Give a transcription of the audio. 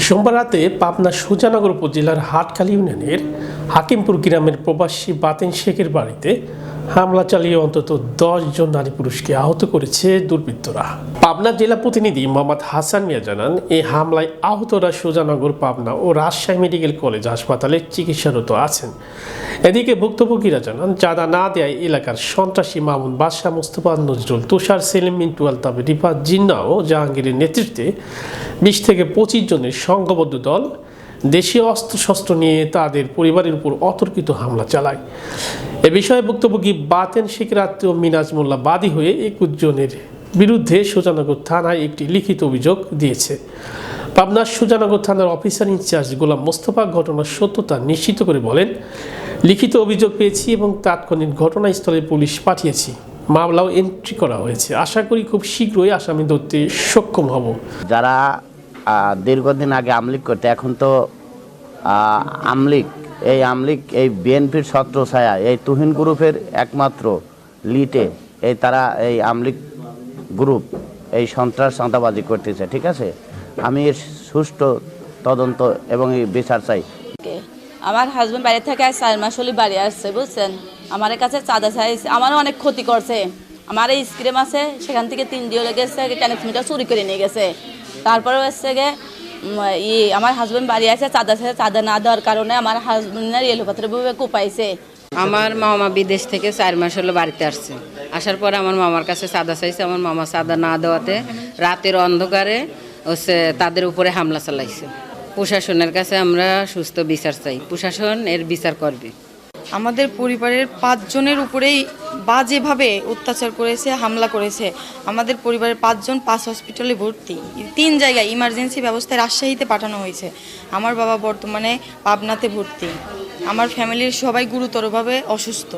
সোমবার রাতে পাবনা সুজানগর উপজেলার হাটখালী ইউনিয়নের হাকিমপুর গ্রামের প্রবাসী বাতেন শেখের বাড়িতে হামলা চালিয়ে অন্তত জন নারী পুরুষকে আহত করেছে দুর্বৃত্তরা। পাবনা জেলা প্রতিনিধি মোহাম্মদ হাসান মিয়া জানান, এই হামলায় আহতরা সুজানগর, পাবনা ও রাজশাহী মেডিকেল কলেজ হাসপাতালে চিকিৎসারত আছেন। এদিকে ভুক্তভোগীরা জানান, চাঁদা না দেয় এলাকার সন্ত্রাসী মামুন বাদশাহ মুস্তফা নজরুল, তুষার সেলিম, মিন্টু আলতাব রিফাত জিন্না ও জাহাঙ্গীরের নেতৃত্বে বিশ থেকে পঁচিশ জনের সংঘবদ্ধ দল দেশীয় অস্ত্রশস্ত্র নিয়ে তাদের পরিবারের উপর অতর্কিত হামলা চালায়। এ বিষয়ে ভুক্তভোগী বাতেন শেখের আত্মীয় মিনাজ মোল্লা বাদী হয়ে একুশ জনের বিরুদ্ধে সুজানগর থানায় একটি লিখিত অভিযোগ দিয়েছে। পাবনার সুজানগর থানার অফিসার ইনচার্জ গোলাম মোস্তফা ঘটনার সত্যতা নিশ্চিত করে বলেন, লিখিত অভিযোগ পেয়েছি এবং তাৎক্ষণিক ঘটনাস্থলে পুলিশ পাঠিয়েছি। মামলাও এন্ট্রি করা হয়েছে। আশা করি খুব শীঘ্রই আসামি ধরতে সক্ষম হব। যারা দীর্ঘদিন আগে আমলিক করতে, এখন তো আমলিক এই আমলিক এই বিএনপির ছত্র ছায়া এই তুহিন গ্রুপের একমাত্র লিটে এই তারা এই আমলিক গ্রুপ এই সন্ত্রাস চাঁদাবাজি করতেছে ঠিক আছে? আমি এর সুষ্ঠু তদন্ত এবং এই বিচার চাই। আমার হাজব্যান্ড বাইরে থেকে চার মাস হলে বাড়ি আসছে বুঝছেন? আমার কাছে চাঁদা চাইছে আমারও অনেক ক্ষতি করছে। আমার এই স্ক্রিম আছে সেখান থেকে তিন দিয়ে গেছে ট্রান্সমিটার চুরি করে নিয়ে গেছে। তারপরে হচ্ছে গে উম, ই, আমার হাজব্যান্ড বাড়ি আছে, চাঁদা চাঁদা না দেওয়ার কারণে আমার হাজব্যান্ডের এলোপাত্রে কোপাইছে। আমার মামা বিদেশ থেকে চার মাস হলো বাড়িতে আসছে। আসার পরে আমার মামার কাছে চাঁদা চাইছে, আমার মামা চাঁদা না দেওয়াতে রাতের অন্ধকারে হচ্ছে তাদের উপরে হামলা চালাইছে। প্রশাসনের কাছে আমরা সুস্থ বিচার চাই। প্রশাসন এর বিচার করবে। আমাদের পরিবারের পাঁচজনের উপরেই বাজেভাবে অত্যাচার করেছে, হামলা করেছে। আমাদের পরিবারের পাঁচজন পাঁচ হসপিটালে ভর্তি। তিন জায়গায় ইমার্জেন্সি ব্যবস্থায় রাজশাহীতে পাঠানো হয়েছে। আমার বাবা বর্তমানে পাবনাতে ভর্তি। আমার ফ্যামিলির সবাই গুরুতরভাবে অসুস্থ।